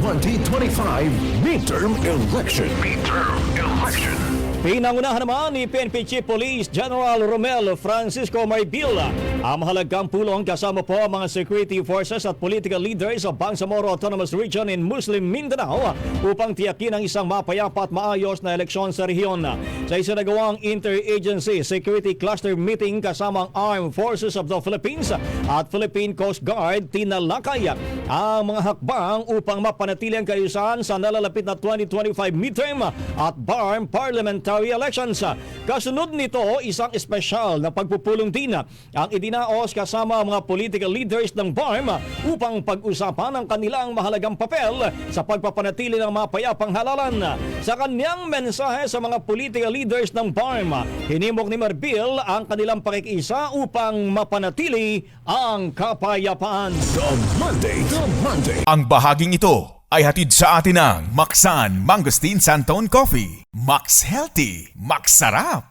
2025 midterm election. Midterm election. Pinangunahan naman ni PNP Chief Police General Romel Francisco Marbil ang mahalagang pulong kasama po ang mga security forces at political leaders sa Bangsamoro Autonomous Region in Muslim Mindanao upang tiyakin ang isang mapayapa at maayos na eleksyon sa rehiyon. Sa isinagawang Interagency Security Cluster Meeting kasama ang Armed Forces of the Philippines at Philippine Coast Guard, tinalakay ang mga hakbang upang mapanatili ang kaayusan sa nalalapit na 2025 midterm at BARM parliamentary elections. Kasunod nito, isang espesyal na pagpupulong din ang idinaos kasama ang mga political leaders ng BARM upang pag-usapan ang kanilang mahalagang papel sa pagpapanatili ng mapayapang halalan. Sa kanyang mensahe sa mga political leaders ng BARM, hinimok ni Marbil ang kanilang pakikisa upang mapanatili ang kapayapaan. The Monday, the Monday. Ang bahaging ito ay hatid sa atin ng Maxan Mangosteen Santon Coffee. Max Healthy, Max Sarap.